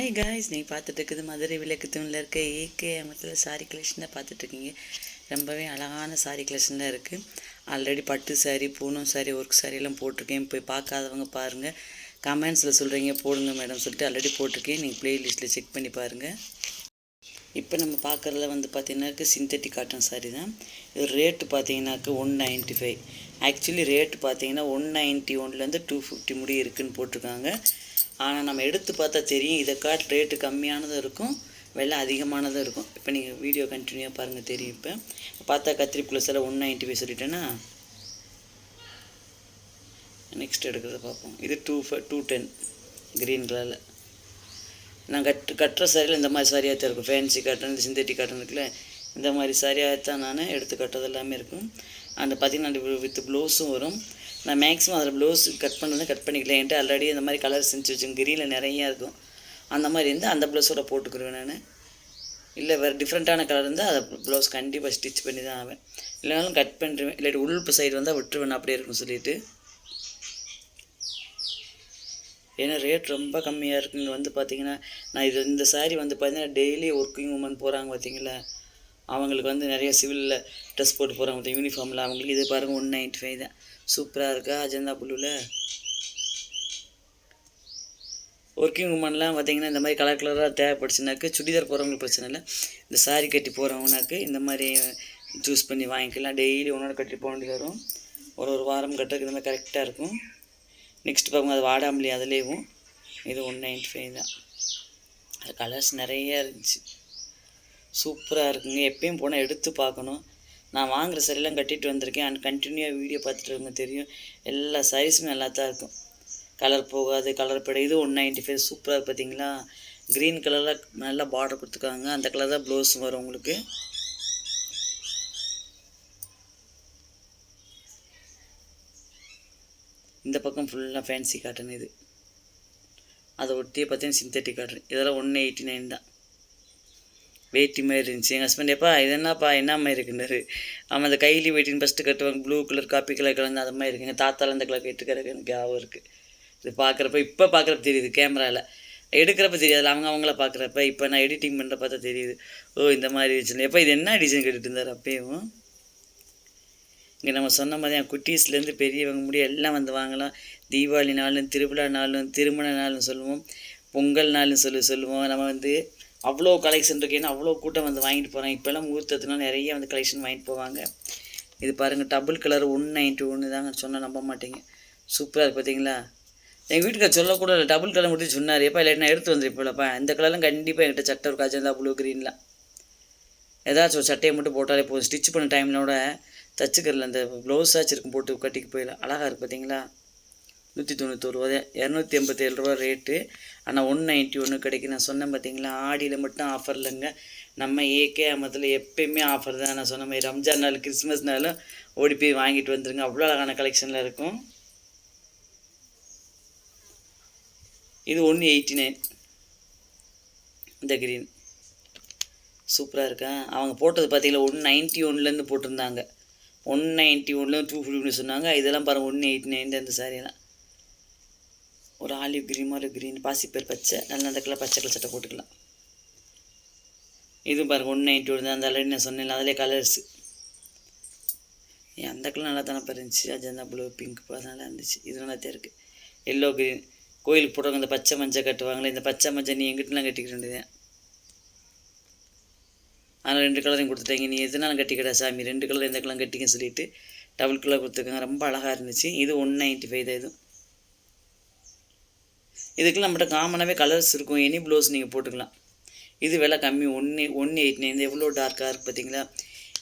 Hi guys நீ பார்த்துட்ருக்குது மதுரை விளக்கு தூணில் இருக்க ஏகே அமத்தில் சாரி கலெக்ஷன் தான் பார்த்துட்ருக்கீங்க ரொம்பவே அழகான சாரி கலெக்ஷன் தான் இருக்குது ஆல்ரெடி பட்டு சாரி பூனம் சாரி ஒர்க் சாரியெல்லாம் போட்டிருக்கேன். போய் பார்க்காதவங்க பாருங்கள் கமெண்ட்ஸில் சொல்கிறீங்க போடுங்க மேடம் சொல்லிட்டு ஆல்ரெடி போட்டிருக்கேன். நீங்கள் ப்ளேலிஸ்ட்டில் செக் பண்ணி பாருங்கள் இப்போ நம்ம பார்க்குறதுல வந்து பார்த்தீங்கன்னாக்க சிந்தட்டிக் காட்டன் சாரி தான். இது ரேட்டு பார்த்தீங்கன்னாக்க one ninety five actually rate பார்த்தீங்கன்னா ஒன் நைன்ட்டி ஒன்லேருந்து டூ ஃபிஃப்டி முடி இருக்குதுன்னு போட்டிருக்காங்க. ஆனால் நம்ம எடுத்து பார்த்தா தெரியும். இதை காட் ரேட்டு கம்மியானதும் இருக்கும். விலை அதிகமானதும் இருக்கும். இப்போ நீங்கள் வீடியோ கண்டினியூவாக பாருங்கள் தெரியும் இப்போ. பார்த்தா கத்திரிப்புள்ள செலவு ஒன் நைன்ட்டி ஃபைவ் சொல்லிட்டேன்னா நெக்ஸ்ட் எடுக்கிறத பார்ப்போம். இது டூ டூ டென் க்ரீன் கலரில் நான் கட்டு கட்டுற சாரியில் இந்த மாதிரி சாரியாக தான் இருக்கும். ஃபேன்சி காட்டன் இந்த சிந்தட்டிக் காட்டன் இருக்குல்ல இந்த மாதிரி சாரியாக தான் நான் எடுத்து கட்டுறது எல்லாமே இருக்கும். அந்த பதினாலு வித் ப்ளவுஸும் வரும். நான் மேக்ஸிமம் அதில் ப்ளவுஸ் கட் பண்ணுறது கட் பண்ணிக்கலாம் என்கிட்ட ஆல்ரெடி இந்த மாதிரி கலர் செஞ்சு வச்சுங்க கிரீனில் நிறையா இருக்கும். அந்த மாதிரி இருந்தால் அந்த ப்ளவுஸோட போட்டுக்குருவேன் நான். இல்லை வேறு டிஃப்ரெண்ட்டான கலர் இருந்தால் அதை ப்ளவுஸ் கண்டிப்பாக ஸ்டிச் பண்ணி தான் ஆவேன். இல்லைனாலும் கட் பண்ணிடுவேன் இல்லாட்டி உள்ப்பு சைடு வந்தால் விட்டுருவேன் அப்படியே இருக்கும் சொல்லிட்டு. ஏன்னா ரேட் ரொம்ப கம்மியாக இருக்குது இங்கே வந்து பார்த்தீங்கன்னா நான் இது இந்த சாரீ வந்து பார்த்தீங்கன்னா டெய்லி ஒர்க்கிங் உமன் போகிறாங்க பார்த்தீங்களா அவங்களுக்கு வந்து நிறைய சிவிலில் ட்ரெஸ் போட்டு போகிறாங்க யூனிஃபார்மில் அவங்களுக்கு இது பாருங்கள் ஒன் நைன்ட்டி ஃபைவ் தான். சூப்பராக இருக்கா அஜந்தா ப்ளூவில் ஒர்க்கிங் உமன்லாம் பார்த்தீங்கன்னா இந்த மாதிரி கலர் கலராக தேவைப்படுச்சுனாக்கு சுடிதார் போகிறவங்களுக்கு பிரச்சனை இல்லை. இந்த சாரீ கட்டி போகிறவங்கனாக்கு இந்த மாதிரி சூஸ் பண்ணி வாங்கிக்கலாம். டெய்லி ஒன்றோட கட்டி போக வேண்டியது வரும் ஒரு ஒரு வாரம் கட்டுறதுக்கு இந்த மாதிரி கரெக்டாக இருக்கும். நெக்ஸ்ட் பார்க்கும் அது வாடாமலி அதுலேயும் இது ஒன் நைன்ட்டி ஃபைவ் தான். அது கலர்ஸ் நிறைய இருந்துச்சு. சூப்பராக இருக்குங்க. எப்பயும் போனால் எடுத்து பார்க்கணும். நான் வாங்குகிற சரியெல்லாம் கட்டிட்டு வந்திருக்கேன். அண்ட் கண்டினியூவாக வீடியோ பார்த்துட்டு இருங்க தெரியும். எல்லா சாரீஸுமே நல்லா தான் இருக்கும். கலர் போகாது கலர் படை இது ஒன் நைன்ட்டி ஃபைவ் சூப்பராக இருக்குது பார்த்தீங்களா க்ரீன் கலரில் நல்லா பார்டர் கொடுத்துருக்காங்க. அந்த கலர் தான் ப்ளவுஸும் வரும் உங்களுக்கு. இந்த பக்கம் ஃபுல்லாக ஃபேன்சி காட்டன் இது. அதை ஒட்டியே பார்த்தீங்கன்னா சிந்தட்டிக் காட்டன் இதெல்லாம் ஒன் எயிட்டி நைன் தான். வேட்டி மாதிரி இருந்துச்சு. எங்கள் ஹஸ்பண்ட் எப்பா இது என்னப்பா? என்ன மாதிரி இருக்குன்னாரு. அவன் அந்த கைலி வேட்டின்னு ஃபஸ்ட்டு கட்டுவாங்க. ப்ளூ கலர் காப்பி கலர் கலந்து அது மாதிரி இருக்குங்க. தாத்தால அந்த கலர் கட்டு எனக்கு ஞாபகம் இருக்குது இது பார்க்குறப்ப இப்போ பார்க்குறப்ப தெரியுது கேமராவில் எடுக்கிறப்ப தெரியாது. அவங்க அவங்கள பார்க்குறப்ப இப்போ நான் எடிட்டிங் பண்ணுற பார்த்தா தெரியுது. ஓ இந்த மாதிரி இருந்துச்சு எப்போ இது என்ன டிசைன் கேட்டுட்டு இருந்தார் அப்பயும்? இங்கே நம்ம சொன்ன மாதிரி என் குட்டீஸ்லேருந்து பெரியவங்க முடிய எல்லாம் வந்து வாங்கலாம். தீபாவளி நாளும் திருவிழா நாளும் திருமண நாளும் சொல்லுவோம். பொங்கல் நாளும் சொல்லி சொல்லுவோம். நம்ம வந்து அவ்வளோ கலெக்ஷன் இருக்கு. ஏன்னா அவ்வளோ கூட்டம் வந்து வாங்கிட்டு போகிறேன் இப்போல்லாம் முகூர்த்தத்துனால நிறைய வந்து கலெக்ஷன் வாங்கிட்டு போவாங்க. இது பாருங்கள் டபுள் கலர் ஒன் நைன்ட்டி ஒன்று தாங்க சொன்னால் நம்ப மாட்டீங்க. சூப்பராக இருக்குது பார்த்தீங்களா எங்கள் வீட்டுக்கு சொல்லக்கூட இல்லை டபுள் கலர் மட்டும் சொன்னார். எப்போ இல்லை நான் எடுத்து வந்துருப்பேன்ப்பா இந்த கலர்லாம் கண்டிப்பாக என்கிட்ட சட்டை இருக்கும் அஜந்தா ப்ளூ க்ரீன்லாம் ஏதாச்சும் ஒரு சட்டையை மட்டும் போட்டாலே போதும். ஸ்டிச் பண்ண டைம்லோட தச்சுக்கரில் அந்த ப்ளவுஸ் ஆச்சு இருக்கும் போட்டு கட்டிக்கு போயிடலாம். அழகாக இருக்குது பார்த்தீங்களா நூற்றி தொண்ணூத்தொரு ரூபா இரநூத்தி எண்பத்தேழு ரூபா ரேட்டு ஆனால் ஒன் நைன்ட்டி ஒன்று கிடைக்கும் நான் சொன்னேன் பார்த்தீங்களா ஆடியில் மட்டும் ஆஃபர் இல்லைங்க. நம்ம ஏகே அமத்தில் எப்பயுமே ஆஃபர் தான். நான் சொன்ன மாதிரி ரம்ஜான் நாள் கிறிஸ்மஸ் நாளும் ஓடி போய் வாங்கிட்டு வந்துருங்க. அவ்வளோ அழகான கலெக்ஷனில் இருக்கும். இது ஒன்று எயிட்டி நைன் இந்த க்ரீன் சூப்பராக இருக்கா? அவங்க போட்டது பார்த்தீங்களா ஒன் நைன்ட்டி ஒன்லேருந்து போட்டிருந்தாங்க. ஒன் நைன்ட்டி ஒன்லேருந்து டூ ஃபிஃப்டின்னு சொன்னாங்க. இதெல்லாம் பாருங்கள் ஒன் எயிட்டி நைன் அந்த சாரியெல்லாம் ஒரு ஆலிவ் க்ரீன் மாதிரி க்ரீன் பாசிப்பேர் பச்சை நல்ல அந்த கலர் பச்சை கலர் சட்டை போட்டுக்கலாம். இது பாருங்கள் ஒன் நைன்ட்டி ஒன்று அந்த ஆல்ரெடி நான் சொன்னேன் அதிலே கலர்ஸு அந்த கலர் நல்லா தானே இருந்துச்சு. அஜந்தா ப்ளூ பிங்க் நல்லா இருந்துச்சு. இது நல்லா தான் இருக்குது எல்லோ க்ரீன் கோயிலுக்கு போடுறவங்க இந்த பச்சை மஞ்சள் கட்டுவாங்களே இந்த பச்சை மஞ்சள் நீ எங்கிட்டலாம் கட்டிக்க வேண்டியது ஆனால் ரெண்டு கலரையும் கொடுத்துட்டாங்க. நீ எதுனாலும் கட்டிக்கடா சாமி. ரெண்டு கலர் எந்த கலர் கட்டிக்கன்னு சொல்லிட்டு டபுள் கலர் கொடுத்துருக்காங்க. ரொம்ப அழகாக இருந்துச்சு. இது ஒன் நைன்ட்டி ஃபைவ் தான் இதுவும் இதுக்கெல்லாம் நம்மகிட்ட காமனாகவே கலர்ஸ் இருக்கும். எனி ப்ளவுஸ் நீங்கள் போட்டுக்கலாம். இது விலை கம்மி. ஒன்று ஒன் எயிட் நைன் எவ்வளோ டார்க்காக இருக்குது பார்த்தீங்களா?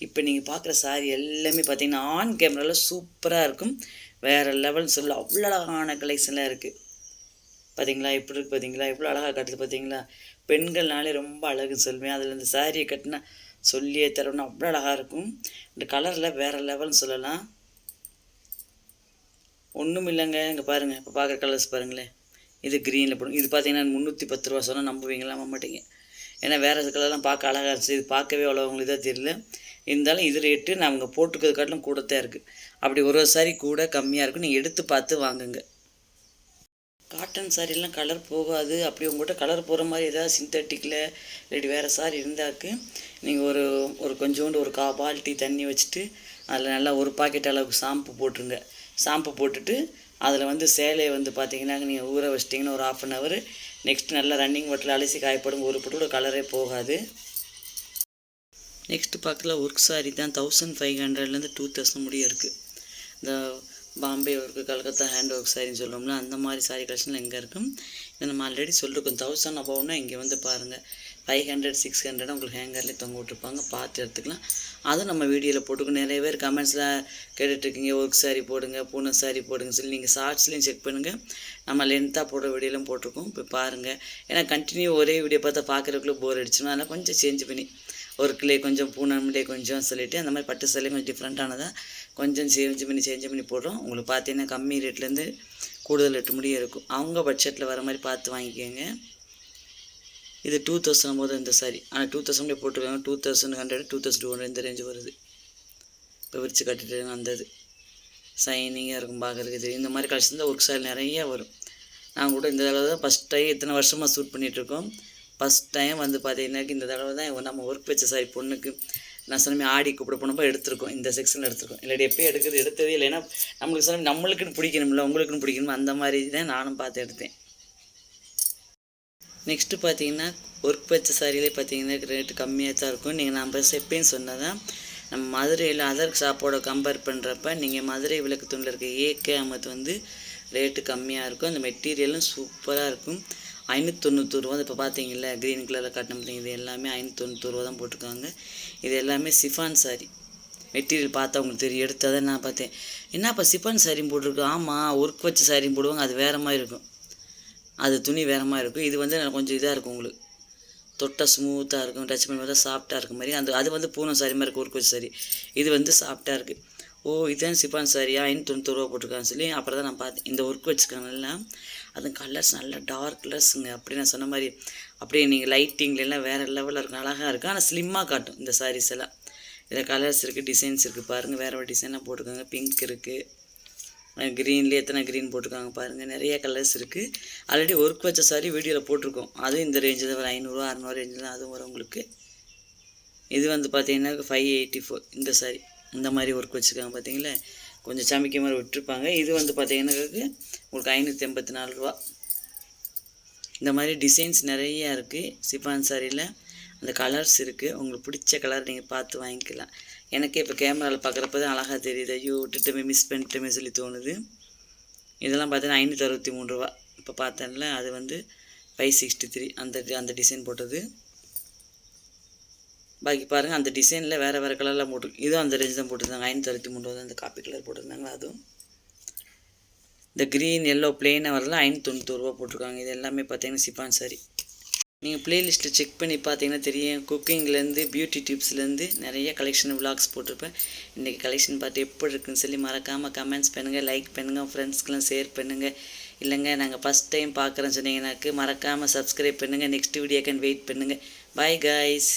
இப்போ நீங்கள் பார்க்குற சாரி எல்லாமே பார்த்தீங்கன்னா ஆன் கேமராவில் சூப்பராக இருக்கும். வேறு லெவல் சொல்ல அவ்வளோ அழகான கலெக்ஷன்லாம் இருக்குது பார்த்தீங்களா? எப்படி இருக்குது பார்த்தீங்களா? எவ்வளோ அழகாக கட்டுது பார்த்தீங்களா? பெண்கள்னாலே ரொம்ப அழகுன்னு சொல்லுவேன். அதில் இந்த சாரியை கட்டினா சொல்லியே தரணும். அவ்வளோ அழகாக இருக்கும். இந்த கலரில் வேறு லெவல்னு சொல்லலாம். ஒன்றும் இல்லைங்க. இங்கே பாருங்கள் இப்போ பார்க்குற கலர்ஸ் பாருங்களேன். இது க்ரீனில் போடும் இது பார்த்தீங்கன்னா முந்நூற்றி பத்து ரூபா சொன்னால் நம்புவீங்களா மாட்டீங்க. ஏன்னா வேறு கலர்லாம் பார்க்க அழகாக இருந்துச்சு. இது பார்க்கவே அவ்வளோ உங்களுக்கு தெரியல. இருந்தாலும் இது ரேட்டு நான் அவங்க போட்டுக்கிறது காட்டிலும் கூட தான் இருக்குது அப்படி ஒரு ஒரு சாரி கூட கம்மியாக இருக்கும். நீங்கள் எடுத்து பார்த்து வாங்குங்க. காட்டன் சாரிலாம் கலர் போகாது. அப்படி உங்கள்கிட்ட கலர் போகிற மாதிரி ஏதாவது சிந்தட்டிக்கில் இல்லாட்டி வேறு சாரி இருந்தாக்கு நீங்கள் ஒரு ஒரு கொஞ்சோண்டு ஒரு கா பால்ட்டி தண்ணி வச்சுட்டு அதில் நல்லா ஒரு பாக்கெட் அளவுக்கு ஷாம்பு போட்டுருங்க. ஷாம்பு போட்டுட்டு அதில் வந்து சேலையை வந்து பார்த்தீங்கன்னா நீங்கள் ஊற வச்சிட்டிங்கன்னா ஒரு ஆஃப் அன் ஹவர் நெக்ஸ்ட் நல்லா ரன்னிங் வாட்டரில் அலசி காயப்படும் ஒரு பொட்டோட கலரே போகாது. நெக்ஸ்ட்டு பார்க்கல ஒர்க் சாரி தான் தௌசண்ட் ஃபைவ் ஹண்ட்ரட்லேருந்து டூ தௌசண்ட் முடிய இருக்குது இந்த Bombay work Calcutta hand work சாரின்னு சொல்லுவோம்ல அந்த மாதிரி சாரி கலெக்ஷனில் எங்கே இருக்கும். இதை நம்ம ஆல்ரெடி சொல்லியிருக்கோம் தௌசண்ட் அபவுன்னா இங்கே வந்து பாருங்கள் ஃபைவ் ஹண்ட்ரட் சிக்ஸ் ஹண்ட்ரட் உங்களுக்கு ஹேங்கர்லேயே தொங்க விட்டுருப்பாங்க. பார்த்து எடுத்துக்கலாம். அதுவும் நம்ம வீடியோவில் போட்டுக்கணும். நிறைய பேர் கமெண்ட்ஸில் கேட்டுட்ருக்கீங்க. ஒர்க் சாரி போடுங்க பூனை சாரி போடுங்க சொல்லி நீங்கள் ஷார்ட்ஸ்லேயும் செக் பண்ணுங்கள் நம்ம லென்த்தாக போடுற வீடியோலாம் போட்டிருக்கோம். இப்போ பாருங்கள் ஏன்னா கண்டினியூ ஒரே வீடியோ பார்த்தா பார்க்குறதுக்குள்ளே போர் அடிச்சுன்னா அதனால் கொஞ்சம் சேஞ்ச் பண்ணி ஒர்க்லேயே கொஞ்சம் பூனம்லே கொஞ்சம் சொல்லிவிட்டு அந்த மாதிரி பட்டு சேலையும் கொஞ்சம் டிஃப்ரெண்ட்டானதாக கொஞ்சம் சேஞ்ச் பண்ணி சேஞ்ச் பண்ணி போடுறோம். உங்களுக்கு பார்த்தீங்கன்னா கம்மி ரேட்லேருந்து கூடுதல் ரேட்டு முடியும் இருக்கும். அவங்க பட்ஜெட்டில் வர மாதிரி பார்த்து வாங்கிக்கோங்க. இது டூ தௌசண்ட் போது இந்த சாரி ஆனால் டூ தௌசண்ட்லேயே போட்டுருக்காங்க. Two thousand hundred two thousand two hundred இந்த ரேஞ்சு வருது. இப்போ விரிச்சு கட்டிட்டு அந்த இது சைனிங்காக இருக்கும் பார்க்குறதுக்கு தெரியும். இந்த மாதிரி கலெக்ஷன் தான் ஒர்க் சாரி நிறைய வரும். நாங்கள் கூட இந்த தடவை தான் ஃபஸ்ட் டைம் இத்தனை வருஷமாக ஷூட் பண்ணிகிட்ருக்கோம் ஃபஸ்ட் டைம் வந்து பார்த்தீங்கன்னாக்கி இந்த தடவை தான் நம்ம ஒர்க் வச்ச சாரி பொண்ணுக்கு நான் சொன்ன ஆடி கூப்பிட போனப்போ எடுத்திருக்கோம். இந்த செக்ஷனில் எடுத்திருக்கோம். இல்லாட்டி எப்போயும் எடுக்கிறது எடுத்ததே இல்லைன்னா நம்மளுக்கு சொன்ன நம்மளுக்குன்னு பிடிக்கணும்ல உங்களுக்குன்னு பிடிக்கணும் அந்த மாதிரி தான் நானும் பார்த்து எடுத்தேன். நெக்ஸ்ட்டு பார்த்தீங்கன்னா ஒர்க் வச்ச சாரியிலே பார்த்தீங்கன்னா ரேட்டு கம்மியாக தான் இருக்கும். நீங்கள் நம்ம செப்பேன்னு சொன்னால் தான் நம்ம மதுரையில் அதர் ஷாப்போட கம்பேர் பண்ணுறப்ப நீங்கள் மதுரை விளக்கு துண்டில் இருக்க ஏகே அமத் வந்து ரேட்டு கம்மியாக இருக்கும். அந்த மெட்டீரியலும் சூப்பராக இருக்கும். ஐநூற்றி தொண்ணூத்தூறுவா இப்போ பார்த்தீங்களா க்ரீன் கலரில் காட்டின பார்த்தீங்க இது எல்லாமே ஐநூற்றி தொண்ணூத்தூறுவா தான் போட்டிருக்காங்க. இது எல்லாமே சிஃபான் சாரி மெட்டீரியல் பார்த்தா உங்களுக்கு தெரியும். எடுத்ததை நான் பார்த்தேன். என்னப்பா சிஃபான் சாரியும் போட்டிருக்கோம் ஆமாம் ஒர்க் வச்ச சாரியும் போடுவாங்க. அது வேறு மாதிரி இருக்கும். அது துணி வேகமாக இருக்கும். இது வந்து கொஞ்சம் இதாக இருக்கும் உங்களுக்கு. தொட்டால் ஸ்மூத்தாக இருக்கும். டச் பண்ணி பார்த்தா சாஃப்டாக இருக்க மாதிரி. அந்த அது வந்து பூனம் சாரி மாதிரி இருக்கும். ஒர்க் வச்ச சாரி இது வந்து சாஃப்டாக இருக்குது ஓ இதுதான் சிப்பான் சாரியா ஐநூற்றி தொண்ணூறுரூவா போட்டிருக்கான்னு சொல்லி அப்புறம் தான் நான் பார்த்தேன். இந்த ஒர்க் வச்சுருக்காங்கல்ல அது கலர்ஸ் நல்லா டார்க் கலர்ஸுங்க அப்படி நான் சொன்ன மாதிரி அப்படியே நீங்கள் லைட்டிங்லாம் வேறு லெவலில் இருக்கும். அழகாக இருக்கும். ஆனால் ஸ்லிம்மாக காட்டும் இந்த சாரீஸ் எல்லாம். இதில் கலர்ஸ் இருக்குது டிசைன்ஸ் இருக்குது பாருங்கள் வேறு ஒரு டிசைனாக போட்டிருக்காங்க. பிங்க் இருக்குது க்ரீன்லேயே எத்தனை க்ரீன் போட்டிருக்காங்க பாருங்கள் நிறைய கலர்ஸ் இருக்குது ஆல்ரெடி ஒர்க் வச்ச சாரி வீடியோவில் போட்டிருக்கோம். அதுவும் இந்த ரேஞ்சு தான். ஒரு ஐநூறுரூவா அறநூறு ரேஞ்சு தான். அதுவும் வரும் உங்களுக்கு. இது வந்து பார்த்தீங்கன்னா ஃபைவ் எயிட்டி ஃபோர் இந்த சாரி இந்த மாதிரி ஒர்க் வச்சுருக்காங்க பார்த்தீங்களா கொஞ்சம் சமைக்க மாதிரி விட்டுருப்பாங்க. இது வந்து பார்த்தீங்கன்னா உங்களுக்கு ஐநூற்றி எண்பத்தி நாலு ரூபா. இந்த மாதிரி டிசைன்ஸ் நிறையா இருக்குது சிஃபான் சாரியில் அந்த கலர்ஸ் இருக்குது உங்களுக்கு பிடிச்ச கலர் நீங்கள் பார்த்து வாங்கிக்கலாம். எனக்கே இப்போ கேமராவில் பார்க்குறப்ப தான் அழகாக தெரியுது. ஐயோ விட்டுட்டுமே மிஸ் பண்ணிட்டுமே சொல்லி தோணுது. இதெல்லாம் பார்த்தீங்கன்னா ஐநூற்றி அறுபத்தி மூணு ரூபா. இப்போ பார்த்தேன்ல அது வந்து ஃபைவ் சிக்ஸ்டி த்ரீ அந்த அந்த டிசைன் போட்டது. பாக்கி பாருங்கள் அந்த டிசைனில் வேறு வேறு கலரில் போட்டு இதுவும் அந்த ரேஞ்ச் தான் போட்டிருந்தாங்க. ஐநூற்றி அறுபத்தி மூணு ரூபா அந்த காப்பி கலர் போட்டிருந்தாங்க அதுவும். இந்த க்ரீன் எல்லோ பிளெயினாக வரல ஐநூற்றி ரூபா போட்டிருக்காங்க. இது எல்லாமே பார்த்தீங்கன்னா சிப்பான் சாரி நீங்கள் ப்ளேலிஸ்ட்டில் செக் பண்ணி பார்த்தீங்கன்னா தெரியும். குக்கிங்லேருந்து பியூட்டி டிப்ஸ்லேருந்து நிறைய கலெக்ஷன் விலாக்ஸ் போட்டிருப்பேன். இன்றைக்கி கலெக்ஷன் பார்த்து எப்படி இருக்குன்னு சொல்லி மறக்காமல் கமெண்ட்ஸ் பண்ணுங்கள் லைக் பண்ணுங்கள் ஃப்ரெண்ட்ஸ்க்கெலாம் ஷேர் பண்ணுங்கள் இல்லைங்க நாங்கள் ஃபஸ்ட் டைம் பார்க்குறேன்னு சொன்னீங்கன்னாக்கு மறக்காமல் சப்ஸ்கிரைப் பண்ணுங்கள் நெக்ஸ்ட் வீடியோக்கான் வெயிட் பண்ணுங்கள் பாய் காய்ஸ்